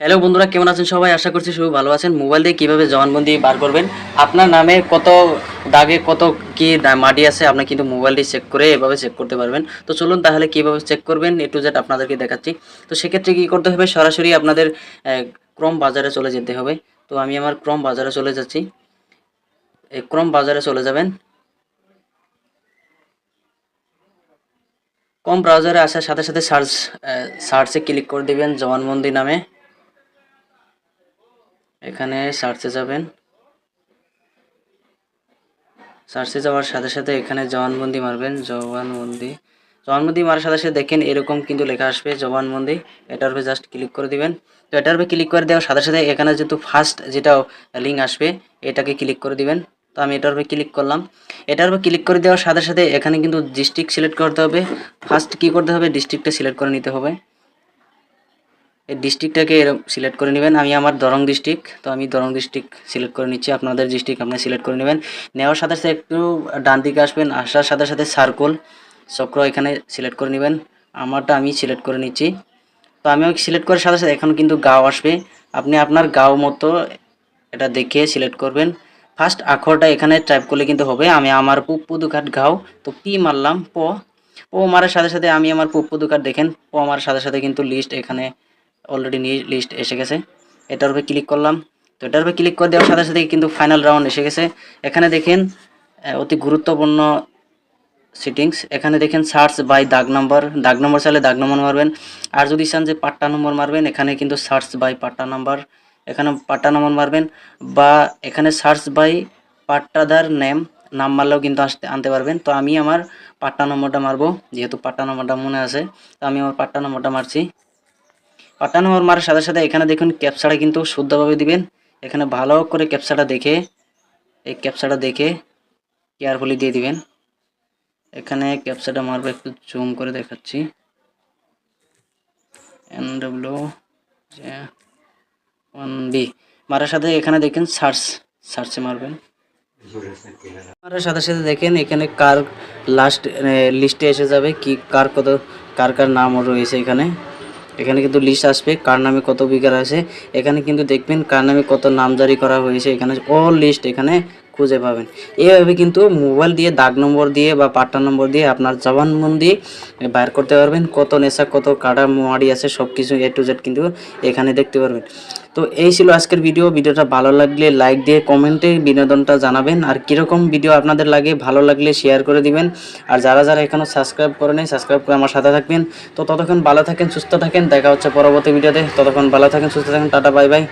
Hello বন্ধুরা, কেমন আছেন সবাই? আশা করছি সবাই ভালো আছেন। মোবাইল দিয়ে কীভাবে জবানবন্দি বার করবেন? আপনার নামে কত দাগে কত কি মাটি আছে, আপনি কিন্তু মোবাইলটি চেক করে এভাবে চেক করতে পারবেন। তো চলুন তাহলে কীভাবে চেক করবেন? এ টু জেড আপনাদেরকে দেখাচ্ছি। তো সেক্ষেত্রে কী করতে হবে? সরাসরি আপনাদের ক্রম বাজারে চলে যেতে হবে। তো আমি আমার ক্রম বাজারে চলে যাচ্ছি। এই ক্রম বাজারে চলে যাবেন। কম ব্রাউজারে আসার সাথে সাথে সার্চ সার্চে ক্লিক করে দিবেন জবানবন্দি নামে। এখানে সার্চে যাবেন। সার্চে যাওয়ার সাথে সাথে এখানে জবানবন্দি মারবেন, জবানবন্দি। জবানবন্দি মারার সাথে সাথে দেখেন এরকম কিন্তু লেখা আসবে, জবানবন্দি। এটার উপরে জাস্ট ক্লিক করে দিবেন। তো এটার উপরে ক্লিক করে দেওয়ার সাথে সাথে এখানে যেহেতু ফার্স্ট যেটা লিঙ্ক আসবে, এটাকে ক্লিক করে দিবেন। তো আমি এটার উপরে ক্লিক করলাম। এটার উপরে ক্লিক করে দেওয়ার সাথে সাথে এখানে কিন্তু ডিস্ট্রিক্ট সিলেক্ট করতে হবে। ফার্স্ট কি করতে হবে? ডিস্ট্রিক্টটা সিলেক্ট করে নিতে হবে। এই ডিস্ট্রিক্টটাকে এরকম সিলেক্ট করে নেবেন। আমি আমার দরং ডিস্ট্রিক্ট তো আমি দরং ডিস্ট্রিক্ট সিলেক্ট করে নিচ্ছি। আপনাদের ডিস্ট্রিক্ট আপনি সিলেক্ট করে নেবেন। নেওয়ার সাথে সাথে একটু ডান দিকে আসবেন, আসার সাথে সাথে সার্কল চক্র এখানে সিলেক্ট করে নেবেন। আমারটা আমি সিলেক্ট করে নিচ্ছি। তো আমি সিলেক্ট করার সাথে সাথে এখন কিন্তু গাও আসবে। আপনি আপনার গাও মতো এটা দেখে সিলেক্ট করবেন। ফার্স্ট আখরটা এখানে টাইপ করলে কিন্তু হবে, আমি আমার পুপ্পু দুঘাট গাও, তো পি মারলাম, প। ও মারার সাথে সাথে আমি আমার পুপ্পু দুঘাট দেখেন, প মারার সাথে সাথে কিন্তু লিস্ট এখানে অলরেডি লিস্ট এসে গেছে। এটার উপরে ক্লিক করলাম। তো এটার উপরে ক্লিক করে দেওয়ার সাথে সাথে কিন্তু ফাইনাল রাউন্ড এসে গেছে। এখানে দেখেন অতি গুরুত্বপূর্ণ সেটিংস এখানে দেখেন সার্চ বাই দাগ নম্বর দাগ নম্বর চাইলে দাগ নম্বর মারবেন। আর যদি চান যে পাট্টা নম্বর মারবেন, এখানে কিন্তু সার্চ বাই পাট্টা নাম্বার এখানে পাট্টা নম্বর মারবেন। বা এখানে সার্চ বাই পাট্টাদার নেম নাম মারলেও কিন্তু আসতে আনতে পারবেন। তো আমি আমার পাট্টা নম্বরটা মারবো। যেহেতু পাট্টা নম্বরটা মনে আছে, তো আমি আমার পাট্টা নম্বরটা মারছি। নম্বর মারার সাথে সাথে এখানে দেখুন ক্যাপচাটা কিন্তু শুদ্ধভাবে দিবেন। এখানে ভালো করে ক্যাপচাটা দেখে, এই ক্যাপচাটা দেখে কেয়ারফুলি দিয়ে দিবেন। এখানে ক্যাপচাটা মারবো একটু জুম করে দেখাচ্ছি। এন ডাব্লিউ ওয়ান বি মারার সাথে এখানে দেখেন সার্চ, সার্চে মারবেন। মারার সাথে সাথে দেখেন এখানে কার লাস্ট লিস্টে এসে যাবে, কি, কার কত, কার কার নাম রয়েছে এখানে। এখানে কিন্তু লিস্ট আসবে, কার নামে কত বিঘার আছে। এখানে কিন্তু দেখবেন কার নামে কত নামজারি করা হয়েছে। এখানে অল লিস্ট এখানে খুঁজে পাবেন। এইভাবে কিন্তু মোবাইল দিয়ে, দাগ নম্বর দিয়ে বা পাট্টা নম্বর দিয়ে আপনার জবানবন্দি বাইর করতে পারবেন। কত নেশা, কত কাটা মোয়ারি আছে সব কিছু এ টু জেড কিন্তু এখানে দেখতে পারবেন। তো এই ছিল আজকের ভিডিও ভিডিওটা ভালো লাগলে লাইক দিয়ে কমেন্টে বিনোদনটা জানাবেন। আর কীরকম ভিডিও আপনাদের লাগে, ভালো লাগলে শেয়ার করে দিবেন। আর যারা যারা এখনও সাবস্ক্রাইব করে নেই সাবস্ক্রাইব করে আমার সাথে থাকবেন। তো ততক্ষণ ভালো থাকেন, সুস্থ থাকেন। দেখা হচ্ছে পরবর্তী ভিডিওতে ততক্ষণ ভালো থাকেন, সুস্থ থাকেন। Tata bye bye